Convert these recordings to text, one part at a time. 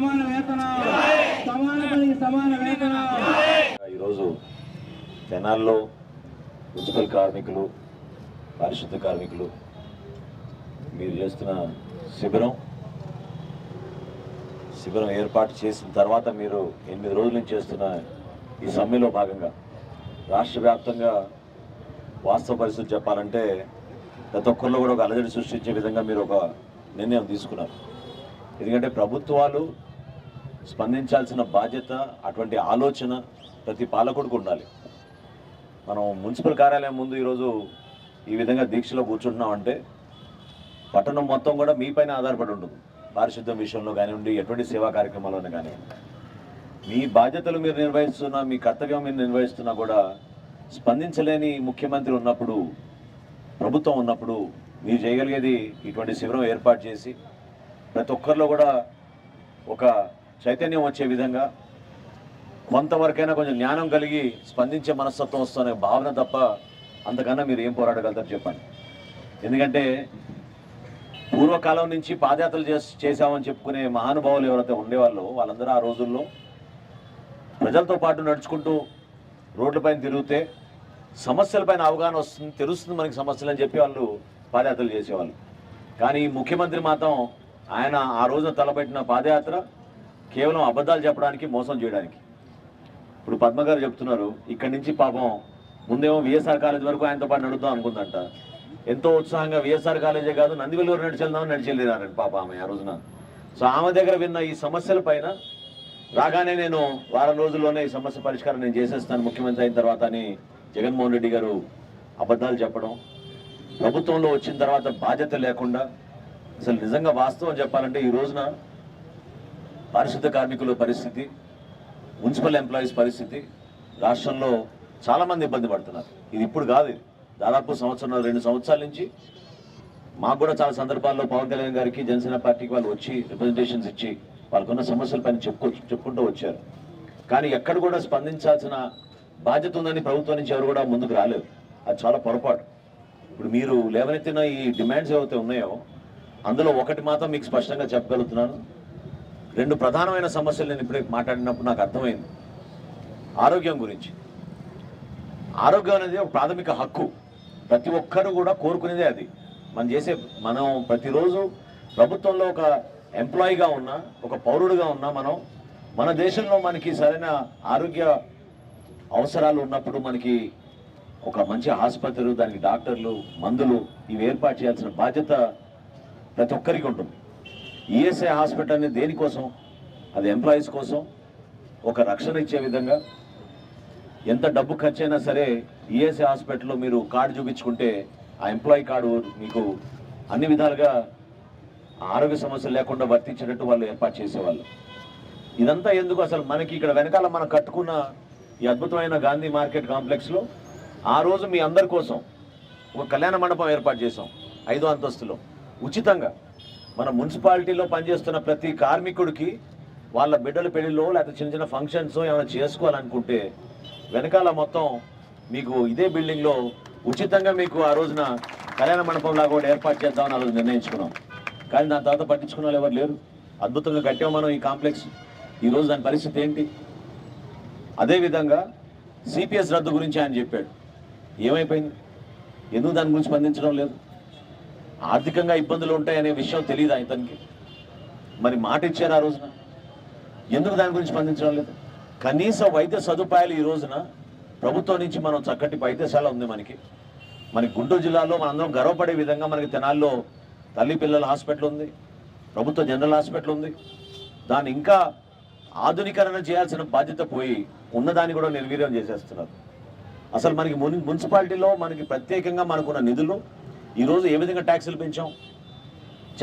సమాన వేతనం. సమాన పనికి సమాన వేతనం. ఈరోజు తెనాల్లో మున్సిపల్ కార్మికులు పారిశుద్ధ కార్మికులు మీరు చేస్తున్న శిబిరం శిబిరం ఏర్పాటు చేసిన తర్వాత మీరు ఎనిమిది రోజుల నుంచి చేస్తున్న ఈ సమ్మెలో భాగంగా రాష్ట్ర వ్యాప్తంగా వాస్తవ పరిస్థితి చెప్పాలంటే ప్రతి ఒక్కరిలో కూడా ఒక అలజడి సృష్టించే విధంగా మీరు ఒక నిర్ణయం తీసుకున్నారు. ఎందుకంటే ప్రభుత్వాలు స్పందించాల్సిన బాధ్యత అటువంటి ఆలోచన ప్రతి పాలకుడికి ఉండాలి. మనం మున్సిపల్ కార్యాలయం ముందు ఈరోజు ఈ విధంగా దీక్షలో కూర్చుంటున్నాం అంటే పట్టణం మొత్తం కూడా మీపైన ఆధారపడి ఉంటుంది. పారిశుద్ధ్యం విషయంలో కానివ్వండి ఎటువంటి సేవా కార్యక్రమాల్లోనే కానివ్వండి మీ బాధ్యతలు మీరు నిర్వహిస్తున్నా మీ కర్తవ్యం మీరు నిర్వహిస్తున్నా కూడా స్పందించలేని ముఖ్యమంత్రి ఉన్నప్పుడు ప్రభుత్వం ఉన్నప్పుడు మీరు చేయగలిగేది ఇటువంటి శిబిరం ఏర్పాటు చేసి ప్రతి ఒక్కరిలో కూడా ఒక చైతన్యం వచ్చే విధంగా కొంతవరకైనా కొంచెం జ్ఞానం కలిగి స్పందించే మనస్తత్వం వస్తున్న భావన తప్ప అంతకన్నా మీరు ఏం పోరాడగలుగుతారు చెప్పండి. ఎందుకంటే పూర్వకాలం నుంచి పాదయాత్రలు చేసి చేశామని చెప్పుకునే మహానుభావులు ఎవరైతే ఉండేవాళ్ళో వాళ్ళందరూ ఆ రోజుల్లో ప్రజలతో పాటు నడుచుకుంటూ రోడ్లపైన తిరిగితే సమస్యలపైన అవగాహన వస్తుంది తెలుస్తుంది మనకి సమస్యలు అని చెప్పి వాళ్ళు పాదయాత్రలు చేసేవాళ్ళు. కానీ ముఖ్యమంత్రి మాత్రం ఆయన ఆ రోజున తలపెట్టిన పాదయాత్ర కేవలం అబద్ధాలు చెప్పడానికి మోసం చేయడానికి. ఇప్పుడు పద్మగారు చెప్తున్నారు ఇక్కడి నుంచి పాపం ముందేమో విఎస్ఆర్ కాలేజ్ వరకు ఆయనతో పాటు నడుద్దాం అనుకుందంట. ఎంతో ఉత్సాహంగా విఎస్ఆర్ కాలేజే కాదు నందివెల్లూరు నడిచెళ్దామని నడిచెళ్ళినారండి పాప ఆమె ఆ రోజున. సో ఆమె దగ్గర విన్న ఈ సమస్యల పైన రాగానే నేను వారం రోజుల్లోనే ఈ సమస్య పరిష్కారం నేను చేసేస్తాను ముఖ్యమంత్రి అయిన తర్వాత అని జగన్మోహన్ రెడ్డి గారు అబద్ధాలు చెప్పడం ప్రభుత్వంలో వచ్చిన తర్వాత బాధ్యత లేకుండా అసలు నిజంగా వాస్తవం చెప్పాలంటే ఈ రోజున పారిశుద్ధ కార్మికుల పరిస్థితి మున్సిపల్ ఎంప్లాయీస్ పరిస్థితి రాష్ట్రంలో చాలామంది ఇబ్బంది పడుతున్నారు. ఇది ఇప్పుడు కాదు దాదాపు సంవత్సరం రెండు సంవత్సరాల నుంచి మాకు కూడా చాలా సందర్భాల్లో పవన్ కళ్యాణ్ గారికి జనసేన పార్టీకి వాళ్ళు వచ్చి రిప్రజెంటేషన్స్ ఇచ్చి వాళ్ళకున్న సమస్యల పైన చెప్పుకో చెప్పుకుంటూ వచ్చారు. కానీ ఎక్కడ కూడా స్పందించాల్సిన బాధ్యత ఉందని ప్రభుత్వం నుంచి ఎవరు కూడా ముందుకు రాలేదు. అది చాలా పొరపాటు. ఇప్పుడు మీరు లేవనెత్తిన ఈ డిమాండ్స్ ఏవైతే ఉన్నాయో అందులో ఒకటి మాత్రం మీకు స్పష్టంగా చెప్పగలుగుతున్నాను. రెండు ప్రధానమైన సమస్యలు నేను ఇప్పుడే మాట్లాడినప్పుడు నాకు అర్థమైంది. ఆరోగ్యం గురించి. ఆరోగ్యం అనేది ఒక ప్రాథమిక హక్కు. ప్రతి ఒక్కరు కూడా కోరుకునేదే అది. మనం చేసే మనం ప్రతిరోజు ప్రభుత్వంలో ఒక ఎంప్లాయీగా ఉన్నా ఒక పౌరుడిగా ఉన్నా మనం మన దేశంలో మనకి సరైన ఆరోగ్య అవసరాలు ఉన్నప్పుడు మనకి ఒక మంచి ఆసుపత్రులు దానికి డాక్టర్లు మందులు ఇవి ఏర్పాటు చేయాల్సిన బాధ్యత ప్రతి ఒక్కరికి ఉంటుంది. ఈఎస్ఐ హాస్పిటల్ అనేది దేనికోసం అది ఎంప్లాయీస్ కోసం? ఒక రక్షణ ఇచ్చే విధంగా? ఎంత డబ్బు ఖర్చు అయినా సరే ఈఎస్ఐ హాస్పిటల్లో మీరు కార్డు చూపించుకుంటే ఆ ఎంప్లాయీ కార్డు మీకు అన్ని విధాలుగా ఆరోగ్య సమస్యలు లేకుండా వర్తించేటట్టు వాళ్ళు ఏర్పాటు చేసేవాళ్ళు. ఇదంతా ఎందుకు అసలు మనకి ఇక్కడ వెనకాల మనం కట్టుకున్న ఈ అద్భుతమైన గాంధీ మార్కెట్ కాంప్లెక్స్లో ఆ రోజు మీ అందరి కోసం ఒక కళ్యాణ మండపం ఏర్పాటు చేసాం ఐదో అంతస్తులో. ఉచితంగా. మన మున్సిపాలిటీలో పనిచేస్తున్న ప్రతి కార్మికుడికి వాళ్ళ బిడ్డల పెళ్ళిలో లేకపోతే చిన్న చిన్న ఫంక్షన్స్ ఏమైనా చేసుకోవాలనుకుంటే వెనకాల మొత్తం మీకు ఇదే బిల్డింగ్లో ఉచితంగా మీకు ఆ రోజున కళ్యాణ మండపం లాగా కూడా ఏర్పాటు చేద్దామని ఆ రోజు నిర్ణయించుకున్నాం. కానీ దాని తర్వాత పట్టించుకున్న వాళ్ళు ఎవరు లేరు. అద్భుతంగా కట్టాం మనం ఈ కాంప్లెక్స్ ఈరోజు దాని పరిస్థితి ఏంటి? అదేవిధంగా సిపిఎస్ రద్దు గురించి ఆయన చెప్పాడు. ఏమైపోయింది? ఎందుకు దాని గురించి స్పందించడం లేదు? ఆర్థికంగా ఇబ్బందులు ఉంటాయనే విషయం తెలియదు ఇతనికి? మరి మాట ఇచ్చారు ఆ రోజున? ఎందుకు దాని గురించి స్పందించడం లేదు? కనీస వైద్య సదుపాయాలు ఈ రోజున ప్రభుత్వం నుంచి మనం చక్కటి వైద్యశాల ఉంది మనకి. మన గుంటూరు జిల్లాలో మనందరం గర్వపడే విధంగా మనకి తెనాల్లో తల్లి పిల్లల హాస్పిటల్ ఉంది ప్రభుత్వ జనరల్ హాస్పిటల్ ఉంది. దాన్ని ఇంకా ఆధునీకరణ చేయాల్సిన బాధ్యత పోయి ఉన్నదాన్ని కూడా నిర్వీర్యం చేసేస్తున్నారు. అసలు మనకి మున్ మున్సిపాలిటీలో మనకి ప్రత్యేకంగా మనకున్న నిధులు ఈరోజు ఏ విధంగా ట్యాక్సులు పెంచాం?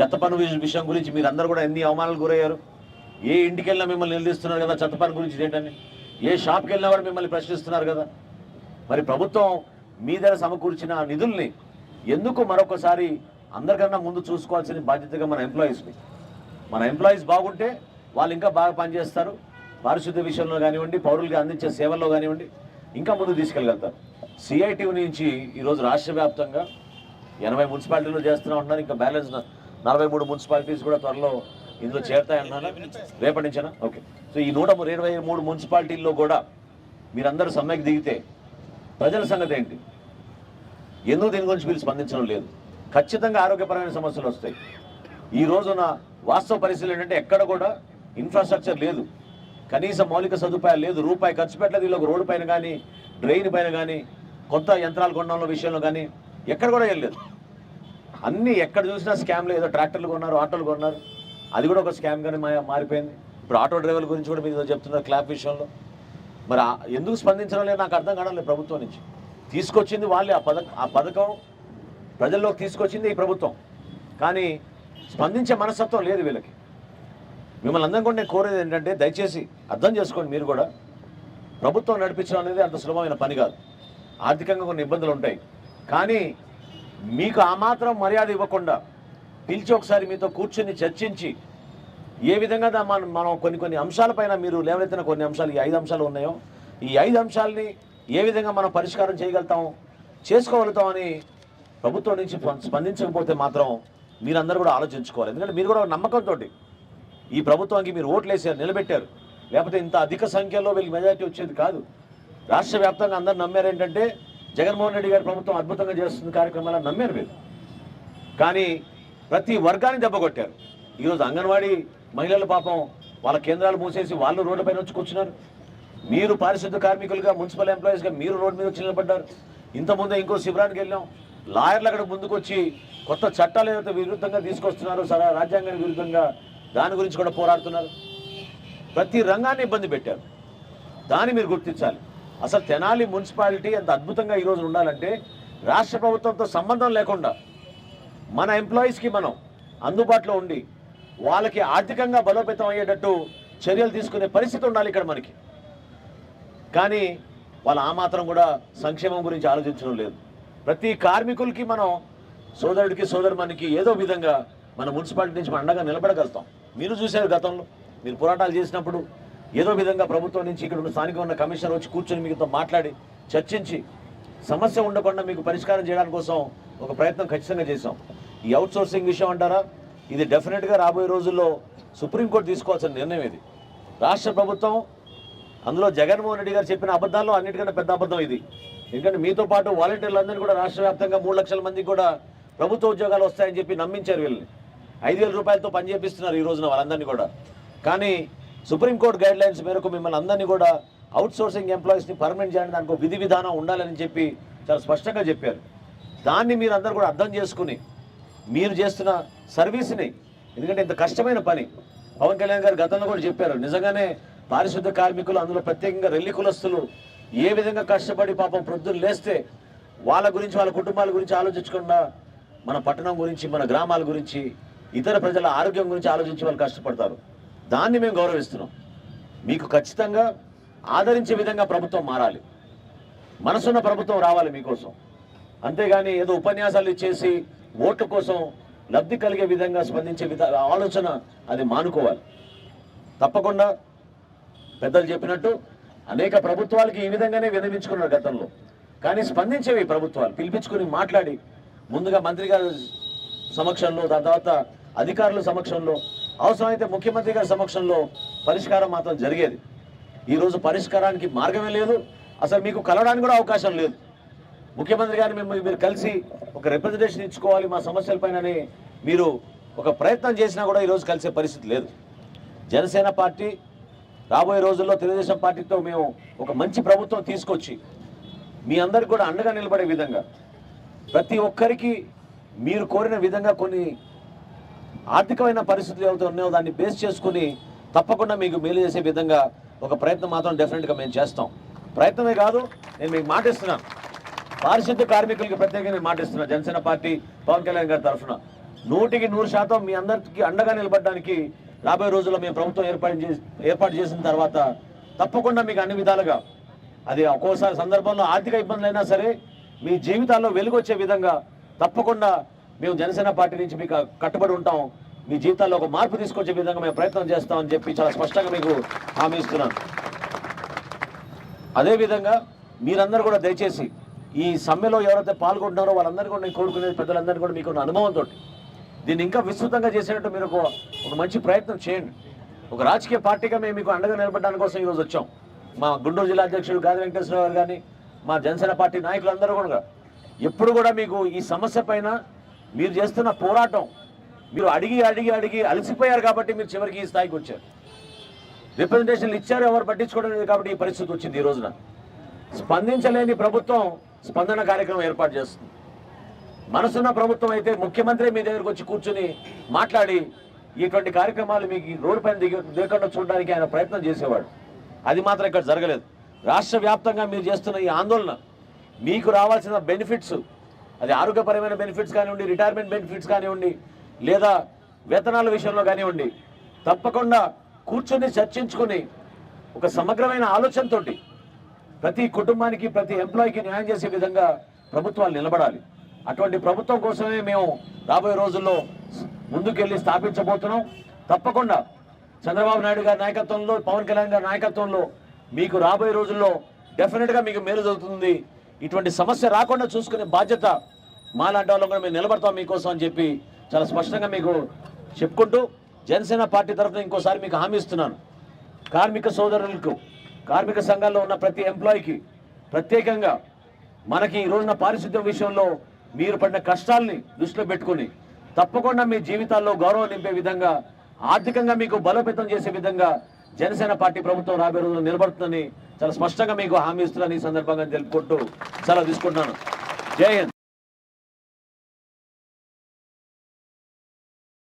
చెత్త పన్ను విషయం గురించి మీరు అందరూ కూడా ఎన్ని అవమానాలు గురయ్యారు? ఏ ఇంటికి వెళ్ళినా మిమ్మల్ని నిలదీస్తున్నారు కదా చెత్త పన్ను గురించి ఏంటని ఏ షాప్కి వెళ్ళినా కూడా మిమ్మల్ని ప్రశ్నిస్తున్నారు కదా? మరి ప్రభుత్వం మీ దగ్గర సమకూర్చిన నిధుల్ని ఎందుకు మరొకసారి అందరికన్నా ముందు చూసుకోవాల్సిన బాధ్యతగా మన ఎంప్లాయీస్ని మన ఎంప్లాయీస్ బాగుంటే వాళ్ళు ఇంకా బాగా పనిచేస్తారు. పారిశుద్ధ్య విషయంలో కానివ్వండి పౌరులకి అందించే సేవల్లో కానివ్వండి ఇంకా ముందు తీసుకెళ్ళగలుగుతారు. సిఐటి నుంచి ఈరోజు రాష్ట్ర వ్యాప్తంగా ఎనభై మున్సిపాలిటీలు చేస్తూనే ఉన్నాను ఇంకా బ్యాలెన్స్ నలభై మూడు మున్సిపాలిటీస్ కూడా త్వరలో ఇందులో చేరతాయన్నారా. రేపటి నుంచేనా? ఓకే. సో ఈ నూట ఇరవై మూడు మున్సిపాలిటీల్లో కూడా మీరందరూ సమ్మెకి దిగితే ప్రజల సంగతి ఏంటి? ఎందుకు దీని గురించి వీళ్ళు స్పందించడం లేదు? ఖచ్చితంగా ఆరోగ్యపరమైన సమస్యలు వస్తాయి. ఈ రోజున వాస్తవ పరిస్థితులు ఏంటంటే ఎక్కడ కూడా ఇన్ఫ్రాస్ట్రక్చర్ లేదు. కనీస మౌలిక సదుపాయాలు లేదు. రూపాయి ఖర్చు పెట్టలేదు. వీళ్ళకి రోడ్డు పైన కానీ డ్రైన్ పైన కానీ కొత్త యంత్రాలు కొనడంలో విషయంలో కానీ ఎక్కడ కూడా వెళ్ళలేదు అన్నీ ఎక్కడ చూసినా స్కామ్లు ఏదో ట్రాక్టర్లు కొన్నారు ఆటోలు కొన్నారు. అది కూడా ఒక స్కామ్ కానీ మారిపోయింది. ఇప్పుడు ఆటో డ్రైవర్ల గురించి కూడా మీరు చెప్తున్నారు క్లాప్ విషయంలో. మరి ఎందుకు స్పందించడం లేదు నాకు అర్థం కావడం లేదు ప్రభుత్వం నుంచి. తీసుకొచ్చింది వాళ్ళే ఆ పథకం ఆ పథకం ప్రజల్లోకి తీసుకొచ్చింది ఈ ప్రభుత్వం. కానీ స్పందించే మనస్తత్వం లేదు వీళ్ళకి. మిమ్మల్ని అందరం కూడా నేను కోరేది ఏంటంటే దయచేసి అర్థం చేసుకోండి మీరు కూడా. ప్రభుత్వం నడిపించడం అనేది అంత సులభమైన పని కాదు. ఆర్థికంగా కొన్ని ఇబ్బందులు ఉంటాయి. కానీ మీకు ఆ మాత్రం మర్యాద ఇవ్వకుండా పిలిచి ఒకసారి మీతో కూర్చొని చర్చించి ఏ విధంగా మనం మనం కొన్ని కొన్ని అంశాలపైన మీరు లేవనెత్తిన కొన్ని అంశాలు ఈ ఐదు అంశాలు ఉన్నాయో ఈ ఐదు అంశాలని ఏ విధంగా మనం పరిష్కారం చేయగలుగుతాం చేసుకోగలుగుతామని ప్రభుత్వం నుంచి స్పం- స్పందించకపోతే మాత్రం మీరందరూ కూడా ఆలోచించుకోవాలి. ఎందుకంటే మీరు కూడా నమ్మకంతో ఈ ప్రభుత్వానికి మీరు ఓట్లు వేసారు నిలబెట్టారు. లేకపోతే ఇంత అధిక సంఖ్యలో వీళ్ళకి మెజారిటీ వచ్చేది కాదు. రాష్ట్ర వ్యాప్తంగా అందరూ నమ్మారు ఏంటంటే జగన్మోహన్ రెడ్డి గారి ప్రభుత్వం అద్భుతంగా చేస్తున్న కార్యక్రమాలను నమ్మారు మీరు కానీ ప్రతి వర్గాన్ని దెబ్బ కొట్టారు. ఈరోజు అంగన్వాడీ మహిళల పాపం వాళ్ళ కేంద్రాలు మూసేసి వాళ్ళు రోడ్డుపైన వచ్చి కూర్చున్నారు. మీరు పారిశుద్ధ కార్మికులుగా మున్సిపల్ ఎంప్లాయీస్గా మీరు రోడ్డు మీద వచ్చి నిలబడ్డారు. ఇంతకుముందే ఇంకో శిబిరానికి వెళ్ళాం. లాయర్లు అక్కడ ముందుకొచ్చి కొత్త చట్టాలు ఏదైతే విరుద్ధంగా తీసుకొస్తున్నారో సరే రాజ్యాంగానికి విరుద్ధంగా దాని గురించి కూడా పోరాడుతున్నారు. ప్రతి రంగాన్ని ఇబ్బంది పెట్టారు. దాన్ని మీరు గుర్తించాలి. అసలు తెనాలి మున్సిపాలిటీ అంత అద్భుతంగా ఈరోజు ఉండాలంటే రాష్ట్ర ప్రభుత్వంతో సంబంధం లేకుండా మన ఎంప్లాయీస్కి మనం అందుబాటులో ఉండి వాళ్ళకి ఆర్థికంగా బలోపేతం అయ్యేటట్టు చర్యలు తీసుకునే పరిస్థితి ఉండాలి ఇక్కడ మనకి. కానీ వాళ్ళు ఆ మాత్రం కూడా సంక్షేమం గురించి ఆలోచించడం లేదు. ప్రతి కార్మికులకి మనం సోదరుడికి సోదరుమనికి ఏదో విధంగా మన మున్సిపాలిటీ నుంచి అండగా నిలబడగలుగుతాం. మీరు చూశారు గతంలో మీరు పోరాటాలు చేసినప్పుడు ఏదో విధంగా ప్రభుత్వం నుంచి ఇక్కడ ఉన్న స్థానికంగా ఉన్న కమిషనర్ వచ్చి కూర్చొని మీతో మాట్లాడి చర్చించి సమస్య ఉండకుండా మీకు పరిష్కారం చేయడానికి కోసం ఒక ప్రయత్నం ఖచ్చితంగా చేశాం. ఈ అవుట్ సోర్సింగ్ విషయం అంటారా? ఇది డెఫినెట్గా రాబోయే రోజుల్లో సుప్రీంకోర్టు తీసుకోవాల్సిన నిర్ణయం ఇది. రాష్ట్ర ప్రభుత్వం అందులో జగన్మోహన్ రెడ్డి గారు చెప్పిన అబద్ధాల్లో అన్నిటికంటే పెద్ద అబద్ధం ఇది. ఎందుకంటే మీతో పాటు వాలంటీర్లందరినీ కూడా రాష్ట్ర వ్యాప్తంగా మూడు లక్షల మందికి కూడా ప్రభుత్వ ఉద్యోగాలు వస్తాయని చెప్పి నమ్మించారు వీళ్ళని. ఐదు వేల రూపాయలతో పనిచేపిస్తున్నారు ఈ రోజున వాళ్ళందరినీ కూడా. కానీ సుప్రీంకోర్టు గైడ్ లైన్స్ మేరకు మిమ్మల్ని అందరినీ కూడా అవుట్ సోర్సింగ్ ఎంప్లాయీస్ని పర్మనెంట్ చేయడానికి దానికి విధి విధానం ఉండాలని చెప్పి చాలా స్పష్టంగా చెప్పారు. దాన్ని మీరు అందరూ కూడా అర్థం చేసుకుని మీరు చేస్తున్న సర్వీస్ని ఎందుకంటే ఇంత కష్టమైన పని. పవన్ కళ్యాణ్ గారు గతంలో కూడా చెప్పారు నిజంగానే పారిశుద్ధ కార్మికులు అందులో ప్రత్యేకంగా రెల్లి కులస్తులు ఏ విధంగా కష్టపడి పాపం ప్రొద్దులు లేస్తే వాళ్ళ గురించి వాళ్ళ కుటుంబాల గురించి ఆలోచించకుండా మన పట్టణం గురించి మన గ్రామాల గురించి ఇతర ప్రజల ఆరోగ్యం గురించి ఆలోచించి వాళ్ళు కష్టపడతారు. దాన్ని మేము గౌరవిస్తున్నాం. మీకు ఖచ్చితంగా ఆదరించే విధంగా ప్రభుత్వం మారాలి. మనసున్న ప్రభుత్వం రావాలి మీకోసం. అంతేగాని ఏదో ఉపన్యాసాలు ఇచ్చేసి ఓట్ల కోసం లబ్ధి కలిగే విధంగా స్పందించే విధ ఆలోచన అది మానుకోవాలి. తప్పకుండా పెద్దలు చెప్పినట్టు అనేక ప్రభుత్వాలకి ఈ విధంగానే విధమించుకున్నారు గతంలో. కానీ స్పందించేవి ప్రభుత్వాలు. పిలిపించుకుని మాట్లాడి ముందుగా మంత్రి గారి సమక్షంలో దాని తర్వాత అధికారుల సమక్షంలో అవసరమైతే ముఖ్యమంత్రి గారి సమక్షంలో పరిష్కారం మాత్రం జరిగేది. ఈరోజు పరిష్కారానికి మార్గమే లేదు. అసలు మీకు కలవడానికి కూడా అవకాశం లేదు. ముఖ్యమంత్రి గారిని మిమ్మల్ని మీరు కలిసి ఒక రిప్రజెంటేషన్ ఇచ్చుకోవాలి మా సమస్యలపైనని మీరు ఒక ప్రయత్నం చేసినా కూడా ఈరోజు కలిసే పరిస్థితి లేదు. జనసేన పార్టీ రాబోయే రోజుల్లో తెలుగుదేశం పార్టీతో మేము ఒక మంచి ప్రభుత్వం తీసుకొచ్చి మీ అందరికి కూడా అండగా నిలబడే విధంగా ప్రతి ఒక్కరికి మీరు కోరిన విధంగా కొన్ని ఆర్థికమైన పరిస్థితులు ఏవైతే ఉన్నాయో దాన్ని బేస్ చేసుకుని తప్పకుండా మీకు మేలు చేసే విధంగా ఒక ప్రయత్నం మాత్రం డెఫినెట్గా మేము చేస్తాం. ప్రయత్నమే కాదు నేను మీకు మాటిస్తున్నాను పారిశుద్ధ కార్మికులకి ప్రత్యేకంగా నేను మాటిస్తున్నాను జనసేన పార్టీ పవన్ కళ్యాణ్ గారి తరఫున. నూటికి నూరు శాతం మీ అందరికీ అండగా నిలబడడానికి రాబోయే రోజుల్లో మేము ప్రభుత్వం ఏర్పాటు చేసి ఏర్పాటు చేసిన తర్వాత తప్పకుండా మీకు అన్ని విధాలుగా అది ఒక్కోసారి సందర్భంలో ఆర్థిక ఇబ్బందులు అయినా సరే మీ జీవితాల్లో వెలుగొచ్చే విధంగా తప్పకుండా మేము జనసేన పార్టీ నుంచి మీకు కట్టుబడి ఉంటాం. మీ జీవితాల్లో ఒక మార్పు తీసుకొచ్చే విధంగా మేము ప్రయత్నం చేస్తామని చెప్పి చాలా స్పష్టంగా మీకు హామీ ఇస్తున్నాను. అదేవిధంగా మీరందరూ కూడా దయచేసి ఈ సమ్మెలో ఎవరైతే పాల్గొంటున్నారో వాళ్ళందరూ కూడా నేను కోరుకునేది పెద్దలందరూ కూడా మీకు అనుభవంతో దీన్ని ఇంకా విస్తృతంగా చేసేటట్టు మీరు ఒక ఒక మంచి ప్రయత్నం చేయండి. ఒక రాజకీయ పార్టీగా మేము మీకు అండగా నిలబడడానికి కోసం ఈరోజు వచ్చాం. మా గుంటూరు జిల్లా అధ్యక్షుడు గాది వెంకటేశ్వర గారు కానీ మా జనసేన పార్టీ నాయకులందరూ కూడా. ఎప్పుడు కూడా మీకు ఈ సమస్య పైన మీరు చేస్తున్న పోరాటం మీరు అడిగి అడిగి అడిగి అలసిపోయారు కాబట్టి మీరు చివరికి ఈ స్థాయికి వచ్చారు. రిప్రజెంటేషన్లు ఇచ్చారు ఎవరు పట్టించుకోవడం లేదు కాబట్టి ఈ పరిస్థితి వచ్చింది ఈ రోజున. స్పందించలేని ప్రభుత్వం స్పందన కార్యక్రమం ఏర్పాటు చేస్తుంది. మనసున్న ప్రభుత్వం అయితే ముఖ్యమంత్రి మీ దగ్గరకు వచ్చి కూర్చుని మాట్లాడి ఇటువంటి కార్యక్రమాలు మీకు రోడ్డు పైన దిగ దిగకుండా చూడడానికి ఆయన ప్రయత్నం చేసేవాడు. అది మాత్రం ఇక్కడ జరగలేదు. రాష్ట్ర వ్యాప్తంగా మీరు చేస్తున్న ఈ ఆందోళన మీకు రావాల్సిన బెనిఫిట్స్ అది ఆరోగ్యపరమైన బెనిఫిట్స్ కానివ్వండి రిటైర్మెంట్ బెనిఫిట్స్ కానివ్వండి లేదా వేతనాల విషయంలో కానివ్వండి తప్పకుండా కూర్చొని చర్చించుకొని ఒక సమగ్రమైన ఆలోచనతోటి ప్రతి కుటుంబానికి ప్రతి ఎంప్లాయీకి న్యాయం చేసే విధంగా ప్రభుత్వాలు నిలబడాలి. అటువంటి ప్రభుత్వం కోసమే మేము రాబోయే రోజుల్లో ముందుకెళ్ళి స్థాపించబోతున్నాం. తప్పకుండా చంద్రబాబు నాయుడు గారి నాయకత్వంలో పవన్ కళ్యాణ్ గారి నాయకత్వంలో మీకు రాబోయే రోజుల్లో డెఫినెట్గా మీకు మేలు జరుగుతుంది. ఇటువంటి సమస్య రాకుండా చూసుకునే బాధ్యత మాలాంటి వాళ్ళు కూడా మేము నిలబడతాం మీకోసం అని చెప్పి చాలా స్పష్టంగా మీకు చెప్పుకుంటూ జనసేన పార్టీ తరఫున ఇంకోసారి మీకు హామీ ఇస్తున్నాను. కార్మిక సోదరులకు కార్మిక సంఘాల్లో ఉన్న ప్రతి ఎంప్లాయీకి ప్రత్యేకంగా మనకి ఈ రోజున పారిశుద్ధ్యం విషయంలో మీరు పడిన కష్టాల్ని దృష్టిలో పెట్టుకుని తప్పకుండా మీ జీవితాల్లో గౌరవం నింపే విధంగా ఆర్థికంగా మీకు బలోపేతం చేసే విధంగా జనసేన పార్టీ ప్రభుత్వం రాబోయే రోజుల్లో నిలబడుతుందని చాలా స్పష్టంగా మీకు హామీ ఇస్తున్నాను ఈ సందర్భంగా తెలుపుకుంటూ సెలవు తీసుకుంటున్నాను. జై హింద్.